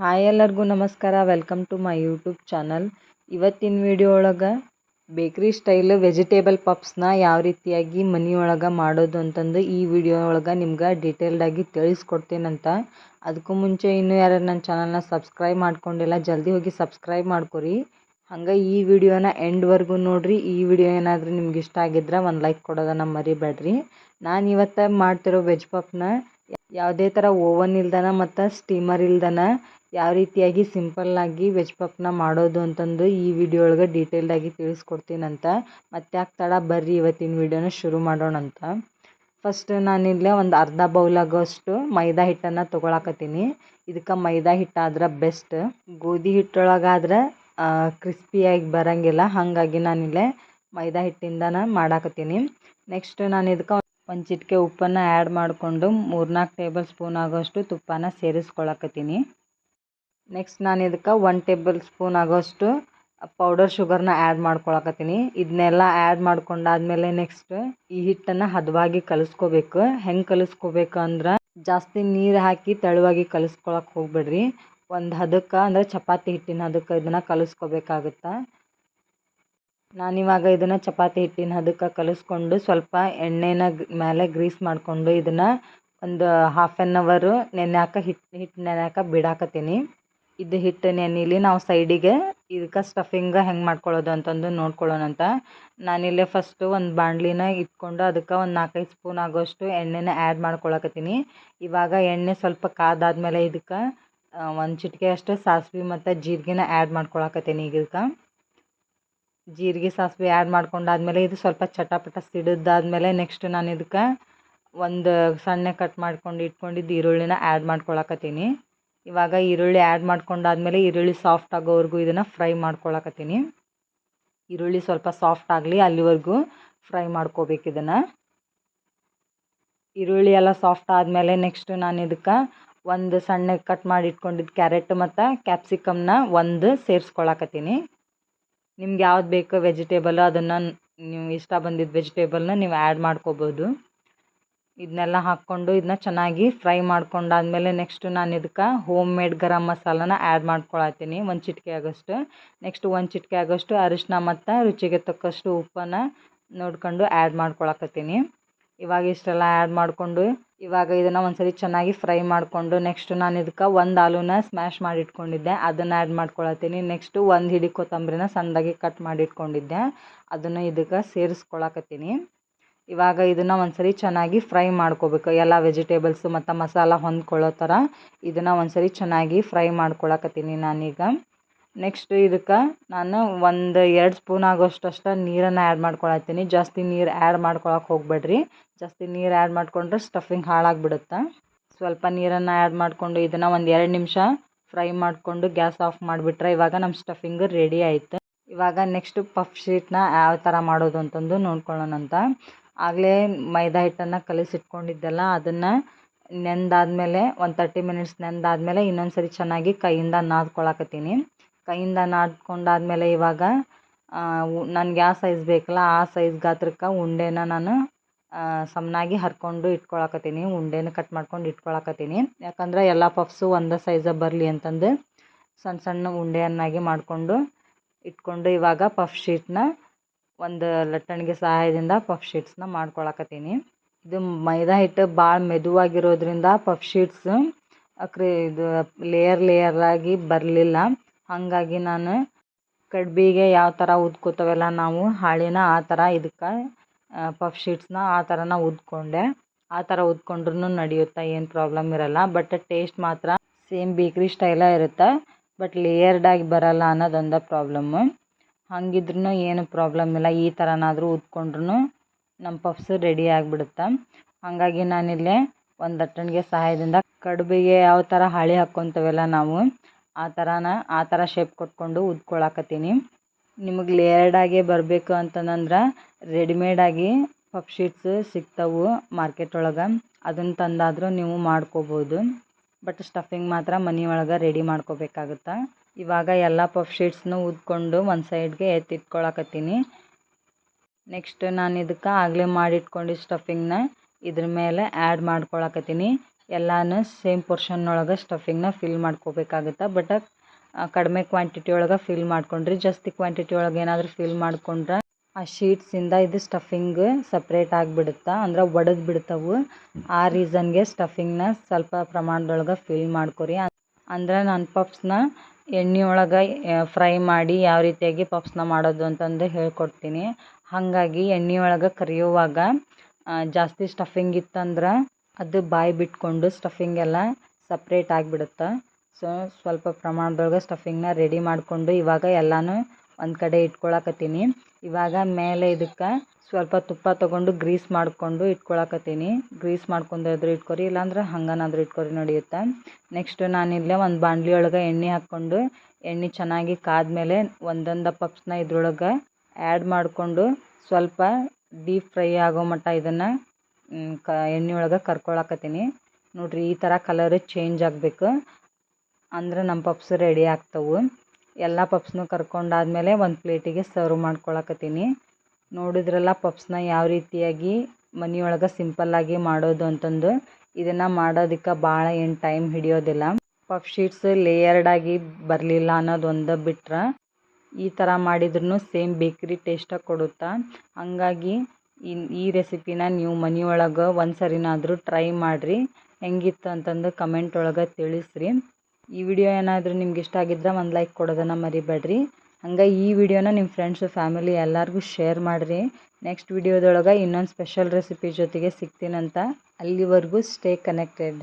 Hi ಎಲ್ಲರಿಗೂ ನಮಸ್ಕಾರ. Welcome to my YouTube channel ಇವತ್ತಿನ ವಿಡಿಯೋ ಒಳಗೆ ಬೇಕ್ರಿ ಸ್ಟೈಲ್ ವೆಜಿಟೇಬಲ್ ಪಪ್ಸ್ನ ಯಾವ ರೀತಿಯಾಗಿ ಮನೆಯೊಳಗೆ ಮಾಡೋದು ಅಂತಂದು ಈ ವಿಡಿಯೋ ಒಳಗೆ ನಿಮ್ಗೆ ಡೀಟೇಲ್ಡಾಗಿ ತಿಳಿಸ್ಕೊಡ್ತೀನಂತ ಅದಕ್ಕೂ ಮುಂಚೆ ಇನ್ನೂ ಯಾರು ನನ್ನ ಚಾನಲ್ನ ಸಬ್ಸ್ಕ್ರೈಬ್ ಮಾಡ್ಕೊಂಡಿಲ್ಲ, ಜಲ್ದಿ ಹೋಗಿ ಸಬ್ಸ್ಕ್ರೈಬ್ ಮಾಡ್ಕೊರಿ. ಹಂಗೆ ಈ ವಿಡಿಯೋನ ಎಂಡ್ವರೆಗೂ ನೋಡಿರಿ. ಈ ವಿಡಿಯೋ ಏನಾದರೂ ನಿಮ್ಗೆ ಇಷ್ಟ ಆಗಿದ್ರೆ ಒಂದು ಲೈಕ್ ಕೊಡೋದನ್ನು ಮರಿಬೇಡ್ರಿ. ನಾನು ಇವತ್ತು ಮಾಡ್ತಿರೋ ವೆಜ್ ಪಪ್ನ ಯಾವುದೇ ಥರ ಓವನ್ ಇಲ್ದನ ಮತ್ತು ಸ್ಟೀಮರ್ ಇಲ್ದನ ಯಾವ ರೀತಿಯಾಗಿ ಸಿಂಪಲ್ಲಾಗಿ ವೆಜ್ ಪಪ್ನ ಮಾಡೋದು ಅಂತಂದು ಈ ವಿಡಿಯೋ ಒಳಗೆ ಡೀಟೇಲ್ಡಾಗಿ ತಿಳಿಸ್ಕೊಡ್ತೀನಂತ. ಮತ್ತೆ ಯಾಕೆ ತಡ ಬರ್ರಿ ಇವತ್ತಿನ ವಿಡಿಯೋನ ಶುರು ಮಾಡೋಣಂತ. ಫಸ್ಟ್ ನಾನಿಲ್ಲೇ ಒಂದು ಅರ್ಧ ಬೌಲಾಗೋಷ್ಟು ಮೈದಾ ಹಿಟ್ಟನ್ನು ತೊಗೊಳಕತ್ತೀನಿ. ಇದಕ್ಕೆ ಮೈದಾ ಹಿಟ್ಟಾದ್ರೆ ಬೆಸ್ಟ್ ಗೋಧಿ ಹಿಟ್ಟೊಳಗಾದ್ರೆ ಕ್ರಿಸ್ಪಿಯಾಗಿ ಬರೋಂಗಿಲ್ಲ. ಹಾಗಾಗಿ ನಾನಿಲ್ಲೇ ಮೈದಾ ಹಿಟ್ಟಿಂದನೇ ಮಾಡಾಕತ್ತೀನಿ. ನೆಕ್ಸ್ಟ್ ನಾನು ಇದಕ್ಕೆ ಒಂದು ಚಿಟಿಕೆ ಉಪ್ಪನ್ನು ಆ್ಯಡ್ ಮಾಡಿಕೊಂಡು ಮೂರ್ನಾಲ್ಕು ಟೇಬಲ್ ಸ್ಪೂನ್ ಆಗೋಷ್ಟು ತುಪ್ಪನ ಸೇರಿಸ್ಕೊಳಕತ್ತೀನಿ. ನೆಕ್ಸ್ಟ್ ನಾನು ಇದಕ್ಕೆ ಒನ್ ಟೇಬಲ್ ಸ್ಪೂನ್ ಆಗೋಷ್ಟು ಪೌಡರ್ ಶುಗರ್ನ ಆ್ಯಡ್ ಮಾಡ್ಕೊಳಕತ್ತೀನಿ. ಇದನ್ನೆಲ್ಲ ಆ್ಯಡ್ ಮಾಡ್ಕೊಂಡಾದ್ಮೇಲೆ ನೆಕ್ಸ್ಟ್ ಈ ಹಿಟ್ಟನ್ನು ಹದವಾಗಿ ಕಲಿಸ್ಕೋಬೇಕು. ಹೆಂಗೆ ಕಲಿಸ್ಕೋಬೇಕು ಅಂದ್ರೆ ಜಾಸ್ತಿ ನೀರು ಹಾಕಿ ತೆಳುವಾಗಿ ಕಲಿಸ್ಕೊಳಕ್ಕೆ ಹೋಗ್ಬೇಡ್ರಿ. ಒಂದು ಹದಕ್ಕೆ ಅಂದರೆ ಚಪಾತಿ ಹಿಟ್ಟಿನ ಹದಕ್ಕೆ ಇದನ್ನು ಕಲಿಸ್ಕೋಬೇಕಾಗುತ್ತೆ. ನಾನಿವಾಗ ಇದನ್ನು ಚಪಾತಿ ಹಿಟ್ಟಿನ ಹದಕ್ಕೆ ಕಲಿಸ್ಕೊಂಡು ಸ್ವಲ್ಪ ಎಣ್ಣೆನ ಮೇಲೆ ಗ್ರೀಸ್ ಮಾಡಿಕೊಂಡು ಇದನ್ನು ಒಂದು ಹಾಫ್ ಆ್ಯನ್ ಅವರು ನೆನ್ಯಾಕ ಹಿಟ್ಟು ಹಿಟ್ಟು ನೆನ್ಯಾಕ ಬಿಡಾಕತ್ತೀನಿ. ಇದು ಹಿಟ್ಟು ನೆನೀಲಿ ನಾವು ಸೈಡಿಗೆ ಇದಕ್ಕೆ ಸ್ಟಫಿಂಗ್ ಹೆಂಗೆ ಮಾಡ್ಕೊಳ್ಳೋದು ಅಂತಂದು ನೋಡ್ಕೊಳ್ಳೋಣಂತ ನಾನಿಲ್ಲೇ ಫಸ್ಟು ಒಂದು ಬಾಣಲಿನ ಇಟ್ಕೊಂಡು ಅದಕ್ಕೆ ಒಂದು ನಾಲ್ಕೈದು ಸ್ಪೂನ್ ಆಗೋಷ್ಟು ಎಣ್ಣೆನ ಆ್ಯಡ್ ಮಾಡ್ಕೊಳಕತ್ತೀನಿ. ಇವಾಗ ಎಣ್ಣೆ ಸ್ವಲ್ಪ ಕಾದಾದ್ಮೇಲೆ ಇದಕ್ಕೆ ಒಂದು ಚಿಟಿಕೆ ಅಷ್ಟು ಸಾಸಿವೆ ಮತ್ತು ಜೀರಿಗೆನ ಆ್ಯಡ್ ಮಾಡ್ಕೊಳಕತ್ತೀನಿ ಈಗ ಇದಕ್ಕೆ ಜೀರಿಗೆ, ಸಾಸಿವೆ ಆ್ಯಡ್ ಮಾಡ್ಕೊಂಡಾದ್ಮೇಲೆ ಇದು ಸ್ವಲ್ಪ ಚಟಪಟ ಸಿಡಿದಾದ್ಮೇಲೆ ನೆಕ್ಸ್ಟ್ ನಾನು ಇದಕ್ಕೆ ಒಂದು ಸಣ್ಣ ಕಟ್ ಮಾಡ್ಕೊಂಡು ಇಟ್ಕೊಂಡಿದ್ದು ಈರುಳ್ಳಿನ ಆ್ಯಡ್ ಮಾಡ್ಕೊಳಕತ್ತೀನಿ. ಇವಾಗ ಈರುಳ್ಳಿ ಆ್ಯಡ್ ಮಾಡ್ಕೊಂಡಾದ್ಮೇಲೆ ಈರುಳ್ಳಿ ಸಾಫ್ಟ್ ಆಗೋವರೆಗೂ ಇದನ್ನು ಫ್ರೈ ಮಾಡ್ಕೊಳಕತ್ತೀನಿ. ಈರುಳ್ಳಿ ಸ್ವಲ್ಪ ಸಾಫ್ಟ್ ಆಗಲಿ ಅಲ್ಲಿವರೆಗೂ ಫ್ರೈ ಮಾಡ್ಕೋಬೇಕು ಇದನ್ನು. ಈರುಳ್ಳಿ ಎಲ್ಲ ಸಾಫ್ಟ್ ಆದಮೇಲೆ ನೆಕ್ಸ್ಟ್ ನಾನು ಇದಕ್ಕೆ ಒಂದು ಸಣ್ಣ ಕಟ್ ಮಾಡಿ ಇಟ್ಕೊಂಡಿದ್ದು ಕ್ಯಾರೆಟ್ ಮತ್ತು ಕ್ಯಾಪ್ಸಿಕಮ್ನ ಒಂದು ಸೇರಿಸ್ಕೊಳಕತ್ತೀನಿ. ನಿಮ್ಗೆ ಯಾವ್ದು ಬೇಕು ವೆಜಿಟೇಬಲ್ ಅದನ್ನು ನೀವು ಇಷ್ಟ ಬಂದಿದ್ದ ವೆಜಿಟೇಬಲ್ನ ನೀವು ಆ್ಯಡ್ ಮಾಡ್ಕೋಬೋದು. ಇದನ್ನೆಲ್ಲ ಹಾಕ್ಕೊಂಡು ಇದನ್ನ ಚೆನ್ನಾಗಿ ಫ್ರೈ ಮಾಡ್ಕೊಂಡಾದ್ಮೇಲೆ ನೆಕ್ಸ್ಟ್ ನಾನು ಇದಕ್ಕೆ ಹೋಮ್ ಮೇಡ್ ಗರಂ ಮಸಾಲನ ಆ್ಯಡ್ ಮಾಡ್ಕೊಳತ್ತೀನಿ ಒಂದು ಚಿಟಿಕೆ ಆಗೋಷ್ಟು. ನೆಕ್ಸ್ಟ್ ಒಂದು ಚಿಟಿಕೆ ಆಗೋಷ್ಟು ಅರಿಶಿನ ಮತ್ತು ರುಚಿಗೆ ತಕ್ಕಷ್ಟು ಉಪ್ಪನ್ನು ನೋಡ್ಕೊಂಡು ಆ್ಯಡ್ ಮಾಡ್ಕೊಳಕತ್ತೀನಿ. ಇವಾಗ ಇಷ್ಟೆಲ್ಲ ಆ್ಯಡ್ ಮಾಡಿಕೊಂಡು ಇವಾಗ ಇದನ್ನು ಒಂದ್ಸರಿ ಚೆನ್ನಾಗಿ ಫ್ರೈ ಮಾಡಿಕೊಂಡು ನೆಕ್ಸ್ಟ್ ನಾನು ಇದಕ್ಕೆ ಒಂದು ಆಲೂನ ಸ್ಮ್ಯಾಶ್ ಮಾಡಿ ಇಟ್ಕೊಂಡಿದ್ದೆ ಅದನ್ನು ಆ್ಯಡ್ ಮಾಡ್ಕೊಳತ್ತೀನಿ. ನೆಕ್ಸ್ಟು ಒಂದು ಹಿಡಿ ಕೊತ್ತಂಬರಿನ ಸಣ್ಣದಾಗಿ ಕಟ್ ಮಾಡಿ ಇಟ್ಕೊಂಡಿದ್ದೆ ಅದನ್ನು ಇದಕ್ಕೆ ಸೇರಿಸ್ಕೊಳಕತ್ತೀನಿ. ಇವಾಗ ಇದನ್ನು ಒಂದ್ಸರಿ ಚೆನ್ನಾಗಿ ಫ್ರೈ ಮಾಡ್ಕೋಬೇಕು. ಎಲ್ಲ ವೆಜಿಟೇಬಲ್ಸು ಮತ್ತು ಮಸಾಲ ಹೊಂದ್ಕೊಳ್ಳೋ ಥರ ಇದನ್ನು ಒಂದ್ಸರಿ ಚೆನ್ನಾಗಿ ಫ್ರೈ ಮಾಡ್ಕೊಳಕತ್ತೀನಿ ನಾನೀಗ. ನೆಕ್ಸ್ಟ್ ಇದಕ್ಕೆ ನಾನು ಒಂದು ಎರಡು ಸ್ಪೂನ್ ಆಗೋಷ್ಟು ಅಷ್ಟು ನೀರನ್ನು ಆ್ಯಡ್ ಮಾಡ್ಕೊಳತ್ತೀನಿ. ಜಾಸ್ತಿ ನೀರು ಆ್ಯಡ್ ಮಾಡ್ಕೊಳಕ್ಕೆ ಹೋಗ್ಬೇಡ್ರಿ. ಜಾಸ್ತಿ ನೀರು ಆ್ಯಡ್ ಮಾಡಿಕೊಂಡ್ರೆ ಸ್ಟಫಿಂಗ್ ಹಾಳಾಗಿಬಿಡುತ್ತೆ? ಸ್ವಲ್ಪ ನೀರನ್ನು ಆ್ಯಡ್ ಮಾಡಿಕೊಂಡು ಇದನ್ನು ಒಂದು ಎರಡು ನಿಮಿಷ ಫ್ರೈ ಮಾಡಿಕೊಂಡು ಗ್ಯಾಸ್ ಆಫ್ ಮಾಡಿಬಿಟ್ರೆ ಇವಾಗ ನಮ್ಮ ಸ್ಟಫಿಂಗ್ ರೆಡಿ ಆಯಿತು. ಇವಾಗ ನೆಕ್ಸ್ಟ್ ಪಫ್ ಶೀಟ್ನ ಯಾವ ಥರ ಮಾಡೋದು ಅಂತಂದು ನೋಡ್ಕೊಳ್ಳೋಣಂತ. ಆಗಲೇ ಮೈದಾ ಹಿಟ್ಟನ್ನು ಕಲಿಸಿಟ್ಕೊಂಡಿದ್ದೆಲ್ಲ, ಅದನ್ನು ನೆಂದಾದ್ಮೇಲೆ ಒಂದು ತರ್ಟಿ ಮಿನಿಟ್ಸ್ ನೆಂದಾದ್ಮೇಲೆ ಇನ್ನೊಂದು ಸರಿ ಚೆನ್ನಾಗಿ ಕೈಯಿಂದ ನಾದ್ಕೊಳಕತ್ತೀನಿ. ಕೈಯಿಂದ ನಾದ್ಕೊಂಡಾದ್ಮೇಲೆ ಇವಾಗ ನನ್ಗೆ ಯಾವ ಸೈಜ್ ಬೇಕಲ್ಲ ಆ ಸೈಜ್ ಗಾತ್ರಕ್ಕೆ ಉಂಡೆನ ನಾನು ಸಮನಾಗಿ ಹರ್ಕೊಂಡು ಇಟ್ಕೊಳಕತ್ತೀನಿ. ಉಂಡೆನ ಕಟ್ ಮಾಡ್ಕೊಂಡು ಇಟ್ಕೊಳಕತ್ತೀನಿ. ಯಾಕಂದ್ರೆ ಎಲ್ಲ ಪಫ್ಸು ಒಂದೇ ಸೈಜ ಬರಲಿ ಅಂತಂದು ಸಣ್ಣ ಸಣ್ಣ ಉಂಡೆಯನ್ನಾಗಿ ಮಾಡಿಕೊಂಡು ಇಟ್ಕೊಂಡು ಇವಾಗ ಪಫ್ ಶೀಟ್ನ ಒಂದು ಲಟ್ಟಣಿಗೆ ಸಹಾಯದಿಂದ ಪಫ್ ಶೀಟ್ಸ್ನ ಮಾಡ್ಕೊಳಕತ್ತೀನಿ. ಇದು ಮೈದಾ ಹಿಟ್ಟು ಭಾಳ ಮೆದುವಾಗಿರೋದ್ರಿಂದ ಪಫ್ ಶೀಟ್ಸ್ ಕ್ರಿ ಇದು ಲೇಯರ್ ಲೇಯರಾಗಿ ಬರಲಿಲ್ಲ. ಹಾಗಾಗಿ ನಾನು ಕಡ್ಬಿಗೆ ಯಾವ ಥರ ಉದ್ಕೋತವಲ್ಲ ನಾವು ಹಾಳಿನ ಆ ಥರ ಇದಕ್ಕೆ ಪಫ್ ಶೀಟ್ಸ್ನ ಆ ಥರನ ಉದ್ಕೊಂಡೆ. ಆ ಥರ ಉದ್ಕೊಂಡ್ರೂ ನಡೆಯುತ್ತೆ ಏನು ಪ್ರಾಬ್ಲಮ್ ಇರಲ್ಲ. ಬಟ್ ಟೇಸ್ಟ್ ಮಾತ್ರ ಸೇಮ್ ಬೇಕ್ರಿ ಸ್ಟೈಲೇ ಇರುತ್ತೆ. ಬಟ್ ಲೇಯರ್ಡಾಗಿ ಬರಲ್ಲ ಅನ್ನೋದೊಂದು ಪ್ರಾಬ್ಲಮ್ಮು ಹಂಗಿದ್ರೂ ಏನು ಪ್ರಾಬ್ಲಮ್ ಇಲ್ಲ. ಈ ಥರನಾದರೂ ಉದ್ಕೊಂಡ್ರೂ ನಮ್ಮ ಪಫ್ಸ್ ರೆಡಿ ಆಗಿಬಿಡುತ್ತೆ? ಹಾಗಾಗಿ ನಾನಿಲ್ಲೇ ಒಂದು ದಟ್ಟಣಿಗೆ ಸಹಾಯದಿಂದ ಕಡುಬಿಗೆ ಯಾವ ಥರ ಹಾಳೆ ಹಾಕ್ಕೊತೇವಲ್ಲ ನಾವು ಆ ಥರನ ಆ ಥರ ಶೇಪ್ ಕೊಟ್ಕೊಂಡು ಉದ್ಕೊಳಕತ್ತೀನಿ. ನಿಮಗೆ ಲೇಯರ್ಡಾಗೆ ಬರಬೇಕು ಅಂತಂದ್ರೆ ರೆಡಿಮೇಡಾಗಿ ಪಫ್ ಶೀಟ್ಸ್ ಸಿಗ್ತವೆ ಮಾರ್ಕೆಟ್ ಒಳಗೆ. ಅದನ್ನು ತಂದಾದರೂ ನೀವು ಮಾಡ್ಕೋಬೋದು. ಬಟ್ ಸ್ಟಫಿಂಗ್ ಮಾತ್ರ ಮನೆ ಒಳಗೆ ರೆಡಿ ಮಾಡ್ಕೋಬೇಕಾಗುತ್ತೆ? ಇವಾಗ ಎಲ್ಲ ಪಫ್ ಶೀಟ್ಸ್ನು ಉದ್ಕೊಂಡು ಒಂದು ಸೈಡ್ಗೆ ಎತ್ತಿಟ್ಕೊಳಕತ್ತೀನಿ. ನೆಕ್ಸ್ಟ್ ನಾನು ಇದಕ್ಕೆ ಆಗಲೇ ಮಾಡಿಟ್ಕೊಂಡು ಸ್ಟಫಿಂಗ್ನ ಇದ್ರ ಮೇಲೆ ಆ್ಯಡ್ ಮಾಡ್ಕೊಳಕತ್ತೀನಿ. ಎಲ್ಲಾನು ಸೇಮ್ ಪೋರ್ಷನ್ ಒಳಗೆ ಸ್ಟಫಿಂಗ್ನ ಫಿಲ್ ಮಾಡ್ಕೋಬೇಕಾಗುತ್ತೆ ಬಟ್ ಕಡಿಮೆ ಕ್ವಾಂಟಿಟಿ ಒಳಗೆ ಫಿಲ್ ಮಾಡ್ಕೊಂಡ್ರಿ. ಜಾಸ್ತಿ ಕ್ವಾಂಟಿಟಿ ಒಳಗೆ ಏನಾದರೂ ಫಿಲ್ ಮಾಡ್ಕೊಂಡ್ರೆ ಆ ಶೀಟ್ಸಿಂದ ಇದು ಸ್ಟಫಿಂಗ್ ಸಪ್ರೇಟ್ ಆಗಿಬಿಡುತ್ತೆ, ಅಂದ್ರೆ ಒಡೆದು ಬಿಡ್ತಾವು. ಆ ರೀಸನ್ಗೆ ಸ್ಟಫಿಂಗ್ನ ಸ್ವಲ್ಪ ಪ್ರಮಾಣದೊಳಗೆ ಫಿಲ್ ಮಾಡ್ಕೊರಿ. ಅಂದ್ರೆ ನನ್ನ ಪಪ್ಸ್ನ ಎಣ್ಣೆ ಒಳಗೆ ಫ್ರೈ ಮಾಡಿ ಯಾವ ರೀತಿಯಾಗಿ ಪಪ್ಸ್ನ ಮಾಡೋದು ಅಂತಂದು ಹೇಳ್ಕೊಡ್ತೀನಿ. ಹಾಗಾಗಿ ಎಣ್ಣೆ ಒಳಗೆ ಕರಿಯುವಾಗ ಜಾಸ್ತಿ ಸ್ಟಫಿಂಗ್ ಇತ್ತಂದ್ರೆ ಅದು ಬಾಯಿ ಬಿಟ್ಕೊಂಡು ಸ್ಟಫಿಂಗ್ ಎಲ್ಲ ಸಪ್ರೇಟ್ ಆಗಿಬಿಡುತ್ತೆ. ಸೊ ಸ್ವಲ್ಪ ಪ್ರಮಾಣದೊಳಗೆ ಸ್ಟಫಿಂಗ್ನ ರೆಡಿ ಮಾಡಿಕೊಂಡು ಇವಾಗ ಎಲ್ಲನೂ ಒಂದು ಕಡೆ ಇಟ್ಕೊಳಕತ್ತೀನಿ. ಇವಾಗ ಮೇಲೆ ಇದಕ್ಕೆ ಸ್ವಲ್ಪ ತುಪ್ಪ ತೊಗೊಂಡು ಗ್ರೀಸ್ ಮಾಡಿಕೊಂಡು ಇಟ್ಕೊಳಕತ್ತೀನಿ. ಗ್ರೀಸ್ ಮಾಡ್ಕೊಂಡಾದ್ರೂ ಇಟ್ಕೊರಿ, ಇಲ್ಲಾಂದ್ರೆ ಹಂಗನಾದ್ರೂ ಇಟ್ಕೊರಿ ನಡೆಯುತ್ತೆ. ನೆಕ್ಸ್ಟ್ ನಾನಿಲ್ಲೇ ಒಂದು ಬಾಂಡ್ಲಿ ಒಳಗೆ ಎಣ್ಣೆ ಹಾಕ್ಕೊಂಡು, ಎಣ್ಣೆ ಚೆನ್ನಾಗಿ ಕಾದ್ಮೇಲೆ ಒಂದೊಂದು ಪಪ್ಸ್ನ ಇದ್ರೊಳಗೆ ಆ್ಯಡ್ ಮಾಡಿಕೊಂಡು ಸ್ವಲ್ಪ ಡೀಪ್ ಫ್ರೈ ಆಗೋ ಮಟ್ಟ ಇದನ್ನು ಕ, ಎಣ್ಣೆ ಒಳಗೆ ಕರ್ಕೊಳಕತ್ತೀನಿ. ನೋಡಿರಿ, ಈ ಥರ ಕಲರ್ ಚೇಂಜ್ ಆಗಬೇಕು. ಅಂದ್ರೆ ನಮ್ಮ ಪಪ್ಸ್ ರೆಡಿ ಆಗ್ತವೆ. ಎಲ್ಲ ಪಪ್ಸ್ನು ಕರ್ಕೊಂಡಾದ್ಮೇಲೆ ಒಂದು ಪ್ಲೇಟಿಗೆ ಸರ್ವ್ ಮಾಡ್ಕೊಳಕತ್ತೀನಿ. ನೋಡಿದ್ರಲ್ಲ ಪಪ್ಸ್ನ ಯಾವ ರೀತಿಯಾಗಿ ಮನೆಯೊಳಗೆ ಸಿಂಪಲ್ಲಾಗಿ ಮಾಡೋದು ಅಂತಂದು, ಇದನ್ನು ಮಾಡೋದಕ್ಕೆ ಭಾಳ ಏನು ಟೈಮ್ ಹಿಡಿಯೋದಿಲ್ಲ. ಪಫ್ ಶೀಟ್ಸ್ ಲೇಯರ್ಡಾಗಿ ಬರಲಿಲ್ಲ ಅನ್ನೋದೊಂದು ಬಿಟ್ರೆ, ಈ ಥರ ಮಾಡಿದ್ರೂ ಸೇಮ್ ಬೇಕ್ರಿ ಟೇಸ್ಟಾಗಿ ಕೊಡುತ್ತೆ. ಹಾಗಾಗಿ ಈ ಈ ರೆಸಿಪಿನ ನೀವು ಮನೆಯೊಳಗೆ ಒಂದು ಸರಿನಾದರೂ ಟ್ರೈ ಮಾಡಿರಿ. ಹೆಂಗಿತ್ತು ಅಂತಂದು ಕಮೆಂಟ್ ಒಳಗೆ ತಿಳಿಸ್ರಿ. ಈ ವಿಡಿಯೋ ಏನಾದರೂ ನಿಮ್ಗೆ ಇಷ್ಟ ಆಗಿದ್ರೆ ಒಂದು ಲೈಕ್ ಕೊಡೋದನ್ನು ಮರಿಬೇಡ್ರಿ. ಹಂಗೆ ಈ ವಿಡಿಯೋನ ನಿಮ್ಮ ಫ್ರೆಂಡ್ಸು ಫ್ಯಾಮಿಲಿ ಎಲ್ಲರಿಗೂ ಶೇರ್ ಮಾಡಿರಿ. ನೆಕ್ಸ್ಟ್ ವಿಡಿಯೋದೊಳಗೆ ಇನ್ನೊಂದು ಸ್ಪೆಷಲ್ ರೆಸಿಪಿ ಜೊತೆಗೆ ಸಿಗ್ತೀನಂತ ಅಲ್ಲಿವರೆಗೂ ಸ್ಟೇ ಕನೆಕ್ಟೆಡ್